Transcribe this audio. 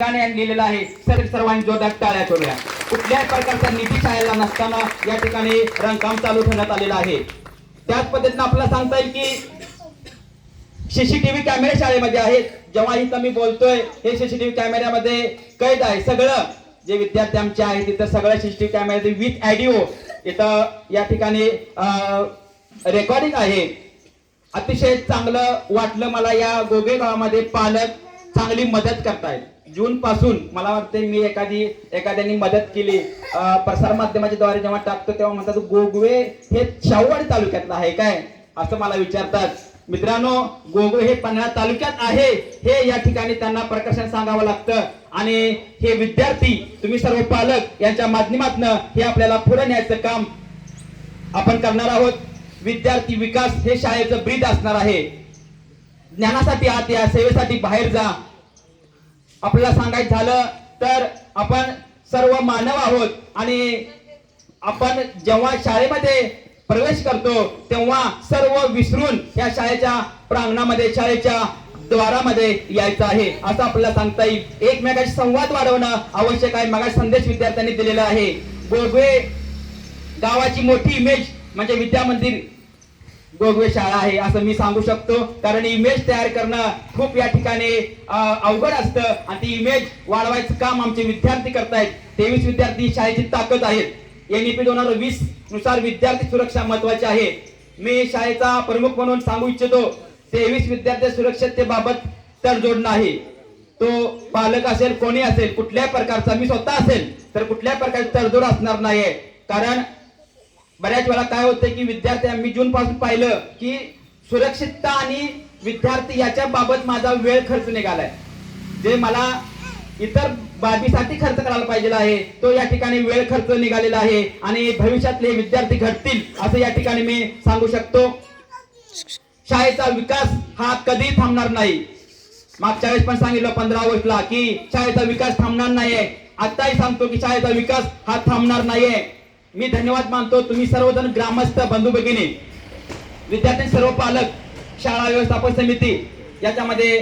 गाणे यांनी लिहिलेलं आहे. सर सर्वांनी जोरदार टाळ्या करूया. कुठल्याही प्रकारचा निधी शाळेला नसताना या ठिकाणी रंगकाम चालू ठेवण्यात आलेलं आहे. त्याच पद्धतीने आपल्याला सांगता येईल की सीसीटीव्ही कॅमेरे शाळेमध्ये आहेत. जेव्हा इथं मी बोलतोय हे सीसीटीव्ही कॅमेऱ्यामध्ये कैद आहे. सगळं जे विद्यार्थी आमचे आहेत तिथं सगळं सीसीटीव्ही कॅमेरे विथ ऑडिओ इथं या ठिकाणी रेकॉर्डिंग आहे. अतिशय चांगलं वाटलं मला या गोगे गावामध्ये पालक चांगली मदत करतायत. जून पासून मला वाटते मी एखादी एखाद्यानी मदत केली. प्रसार माध्यमाच्या द्वारे जेव्हा टाकतो तेव्हा म्हणतात गोगवे हे शाहूवाडी तालुक्यातलं आहे काय? असं मला विचारतात. मित्रांनो गोगवे हे पन्हाळा तालुक्यात आहे. हे या ठिकाणी त्यांना प्रकर्षण सांगावं लागतं. आणि हे विद्यार्थी तुम्ही सर्व पालक यांच्या माध्यमातून हे आपल्याला पुढे न्यायचं काम आपण करणार आहोत. विद्यार्थी विकास हे शाळेचं ब्रीद असणार आहे. ज्ञानासाठी आत या सेवेसाठी बाहेर जा. आपल्याला सांगायचं झालं तर आपण सर्व मानव आहोत आणि आपण जेव्हा शाळेमध्ये प्रवेश करतो तेव्हा सर्व विसरून या शाळेच्या प्रांगणामध्ये शाळेच्या द्वारामध्ये यायचं आहे. असं आपल्याला सांगता येईल. एकमेकाशी संवाद वाढवणं आवश्यक आहे. मग संदेश विद्यार्थ्यांनी दिलेला आहे. गोगवे गावाची मोठी इमेज म्हणजे विद्या मंदिर. गोगवे शाळा आहे असं मी सांगू शकतो. कारण इमेज तयार करणं खूप या ठिकाणी अवघड असतं. आणि ती इमेज वाढवायचं काम आमचे विद्यार्थी करतायत. तेवीस विद्यार्थी शाळेची ताकद आहेत एनईपी दोन हजार वीसनुसार विद्यार्थी सुरक्षा महत्वाची आहे. मी शाळेचा प्रमुख म्हणून सांगू इच्छितो तेवीस विद्यार्थी सुरक्षतेबाबत तडजोड नाही. तो पालक असेल कोणी असेल कुठल्याही प्रकारचा मी स्वतः असेल तर कुठल्याही प्रकारची तडजोड असणार नाहीये. कारण बऱ्याच वेळा काय होतं की विद्यार्थी मी जून पासून पाहिलं की सुरक्षितता आणि विद्यार्थी याच्या बाबत माझा वेळ खर्च निघालाय. जे मला इतर बाबीसाठी खर्च करायला पाहिजे आहे तो या ठिकाणी वेळ खर्च निघालेला आहे आणि भविष्यातले विद्यार्थी घडतील असं या ठिकाणी मी सांगू शकतो. शाळेचा विकास हा कधी थांबणार नाही. मागच्या वेळेस पण सांगितलं पंधरा ऑगस्टला की शाळेचा विकास थांबणार नाहीये. आताही सांगतो की शाळेचा विकास हा थांबणार नाहीये. मी धन्यवाद मानतो. तुम्ही सर्वजण ग्रामस्थ बंधू भगिनी विद्यार्थी सर्व पालक शाळा व्यवस्थापन समिती याच्यामध्ये